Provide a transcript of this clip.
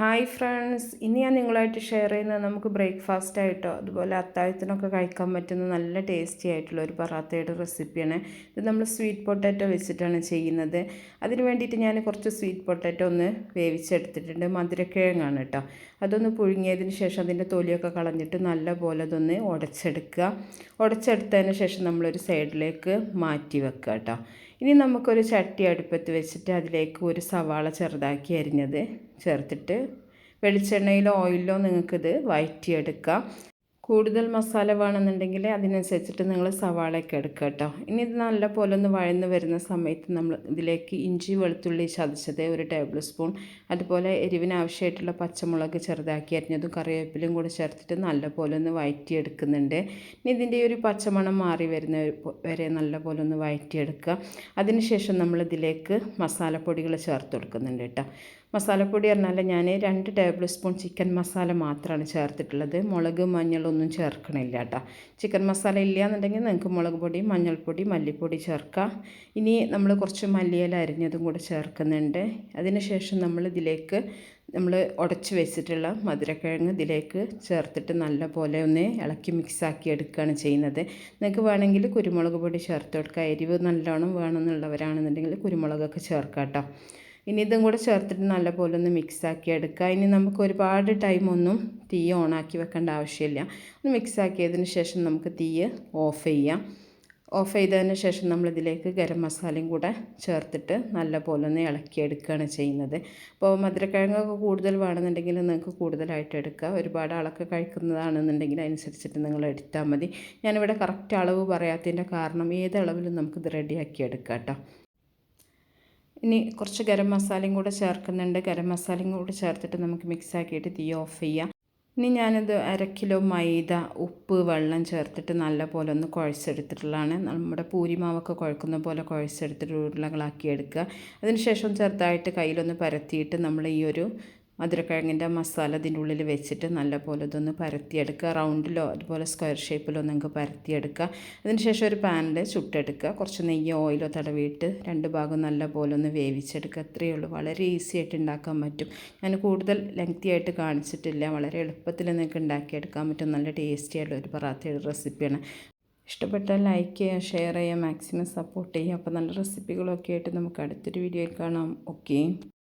Hi friends ഇനി ഞാൻ നിങ്ങളായിട്ട് ഷെയർ ചെയ്യുന്നത് നമുക്ക് ബ്രേക്ക്ഫാസ്റ്റ് ആയിട്ടോ അതുപോലെ അത്താഴത്തിനൊക്കെ കഴിക്കാൻ പറ്റുന്ന നല്ല ടേസ്റ്റി ആയിട്ടുള്ള ഒരു പറാത്തയുടെ റെസിപ്പിയാണ് ഇത് നമ്മൾ സ്വീറ്റ് പൊട്ടാറ്റോ വെച്ചിട്ടാണ് ചെയ്യുന്നത്. അതിന് വേണ്ടിയിട്ട് ഞാൻ കുറച്ച് സ്വീറ്റ് പൊട്ടാറ്റോ ഒന്ന് വേവിച്ചെടുത്തിട്ടുണ്ട്. മധുരക്കിഴങ്ങാണ് കേട്ടോ അതൊന്ന് പുഴുങ്ങിയതിന് ശേഷം അതിന്റെ തൊലിയൊക്കെ കളഞ്ഞിട്ട് നല്ല പോലെ അതൊന്ന് ഉടച്ചെടുക്കുക ഉടച്ചെടുത്തതിന് ശേഷം നമ്മളൊരു സൈഡിലേക്ക് മാറ്റി വെക്കുക കേട്ടോ ഇനി നമുക്കൊരു ചട്ടി അടുപ്പത്ത് വെച്ചിട്ട് അതിലേക്ക് ഒരു സവാള ചെറുതാക്കി അരിഞ്ഞത് ചേർത്തിട്ട് വെളിച്ചെണ്ണയിലോ ഓയിലിലോ നിങ്ങൾക്കിത് വയറ്റിയെടുക്കാം. കൂടുതൽ മസാല വേണമെന്നുണ്ടെങ്കിൽ അതിനനുസരിച്ചിട്ട് നിങ്ങൾ സവാളയൊക്കെ എടുക്കുക കേട്ടോ. ഇനി ഇത് നല്ല പോലെ ഒന്ന് വഴന്ന് വരുന്ന സമയത്ത് നമ്മൾ ഇതിലേക്ക് ഇഞ്ചി വെളുത്തുള്ളി ചതച്ചത് ഒരു ടേബിൾ സ്പൂൺ അതുപോലെ എരിവിന് ആവശ്യമായിട്ടുള്ള പച്ചമുളക് ചെറുതാക്കി അരിഞ്ഞതും കറിവേപ്പിലും കൂടി ചേർത്തിട്ട് നല്ല പോലെ ഒന്ന് വഴറ്റിയെടുക്കുന്നുണ്ട് ഇനി ഇതിന്റെ ഒരു പച്ചമണം മാറി വരുന്ന വരെ നല്ല പോലെ ഒന്ന് വഴറ്റിയെടുക്കുക അതിനുശേഷം നമ്മൾ ഇതിലേക്ക് മസാലപ്പൊടികൾ ചേർത്ത് കൊടുക്കുന്നുണ്ട് കേട്ടോ. മസാലപ്പൊടി പറഞ്ഞാൽ ഞാൻ രണ്ട് ടേബിൾ സ്പൂൺ ചിക്കൻ മസാല മാത്രമാണ് ചേർത്തിട്ടുള്ളത്. മുളക് മഞ്ഞളൊന്നും ചേർക്കണില്ല കേട്ടോ. ചിക്കൻ മസാല ഇല്ല എന്നുണ്ടെങ്കിൽ നിങ്ങൾക്ക് മുളക് പൊടി മഞ്ഞൾപ്പൊടി മല്ലിപ്പൊടി ചേർക്കാം. ഇനി നമ്മൾ കുറച്ച് മല്ലിയില അരിഞ്ഞതും കൂടെ ചേർക്കുന്നുണ്ട്. അതിനുശേഷം നമ്മൾ ഇതിലേക്ക് നമ്മൾ ഉടച്ച് വെച്ചിട്ടുള്ള മധുരക്കിഴങ്ങ് ഇതിലേക്ക് ചേർത്തിട്ട് നല്ല പോലെ ഒന്ന് ഇളക്കി മിക്സാക്കി എടുക്കുകയാണ് ചെയ്യുന്നത്. നിങ്ങൾക്ക് വേണമെങ്കിൽ കുരുമുളക് പൊടി ചേർത്ത് കൊടുക്കുക എരിവ് നല്ലോണം വേണമെന്നുള്ളവരാണെന്നുണ്ടെങ്കിൽ കുരുമുളകൊക്കെ ചേർക്കാം കേട്ടോ. ഇനി ഇതും കൂടെ ചേർത്തിട്ട് നല്ലപോലെ ഒന്ന് മിക്സാക്കി എടുക്കുക. ഇനി നമുക്ക് ഒരുപാട് ടൈമൊന്നും തീ ഓണാക്കി വെക്കേണ്ട ആവശ്യമില്ല. ഒന്ന് മിക്സാക്കിയതിന് ശേഷം നമുക്ക് തീ ഓഫ് ചെയ്യാം. ഓഫ് ചെയ്തതിന് ശേഷം നമ്മളിതിലേക്ക് ഗരം മസാലയും കൂടെ ചേർത്തിട്ട് നല്ലപോലെ ഒന്ന് ഇളക്കിയെടുക്കുകയാണ് ചെയ്യുന്നത്. അപ്പോൾ മധുരക്കിഴങ്ങൊക്കെ കൂടുതൽ വേണമെന്നുണ്ടെങ്കിൽ നിങ്ങൾക്ക് കൂടുതലായിട്ട് എടുക്കുക. ഒരുപാട് ആളൊക്കെ കഴിക്കുന്നതാണെന്നുണ്ടെങ്കിൽ അനുസരിച്ചിട്ട് നിങ്ങൾ എടുത്താൽ മതി. ഞാനിവിടെ കറക്റ്റ് അളവ് പറയാത്തതിന്റെ കാരണം ഏത് അളവിലും നമുക്കിത് റെഡിയാക്കി എടുക്കാം കേട്ടോ. ഇനി കുറച്ച് ഗരം മസാലയും കൂടെ ചേർക്കുന്നുണ്ട്. ഗരം മസാലയും കൂടെ ചേർത്തിട്ട് നമുക്ക് മിക്സ് ആക്കിയിട്ട് തീ ഓഫ് ചെയ്യാം. ഇനി ഞാനത് അര കിലോ മൈദ ഉപ്പ് വെള്ളം ചേർത്തിട്ട് നല്ലപോലെ ഒന്ന് കുഴച്ചെടുത്തിട്ടുള്ളതാണ്. നമ്മുടെ പൂരിമാവൊക്കെ കുഴക്കുന്ന പോലെ കുഴച്ചെടുത്തിട്ട് ഉരുളകളാക്കി എടുക്കുക. അതിനുശേഷം ചെറുതായിട്ട് കയ്യിലൊന്ന് പരത്തിയിട്ട് നമ്മൾ ഈ ഒരു മധുരക്കിഴങ്ങിന്റെ മസാല ഇതിന്റെ ഉള്ളിൽ വെച്ചിട്ട് നല്ലപോലെ ഇതൊന്ന് പരത്തിയെടുക്കുക. റൗണ്ടിലോ അതുപോലെ സ്ക്വയർ ഷേപ്പിലോ നിങ്ങൾക്ക് പരത്തിയെടുക്കുക. അതിനുശേഷം ഒരു പാനിൽ ചുട്ടെടുക്കുക. കുറച്ച് നെയ്യോ ഓയിലോ തടവിയിട്ട് രണ്ട് ഭാഗം നല്ല പോലെ ഒന്ന് വേവിച്ചെടുക്കുക. അത്രയേ ഉള്ളൂ. വളരെ ഈസി ആയിട്ട് ഉണ്ടാക്കാൻ പറ്റും. ഞാൻ കൂടുതൽ ലെങ്തി ആയിട്ട് കാണിച്ചിട്ടില്ല. വളരെ എളുപ്പത്തിൽ നിങ്ങൾക്ക് ഉണ്ടാക്കിയെടുക്കാൻ പറ്റും. നല്ല ടേസ്റ്റി ആയിട്ടുള്ള ഒരു പറാത്തയുടെ റെസിപ്പിയാണ് ഇഷ്ടപ്പെട്ടാൽ ലൈക്ക് ചെയ്യുക ഷെയർ ചെയ്യുക മാക്സിമം സപ്പോർട്ട് ചെയ്യുക. അപ്പോൾ നല്ല റെസിപ്പികളൊക്കെ ആയിട്ട് നമുക്ക് അടുത്തൊരു വീഡിയോയിൽ കാണാം. ഓക്കെ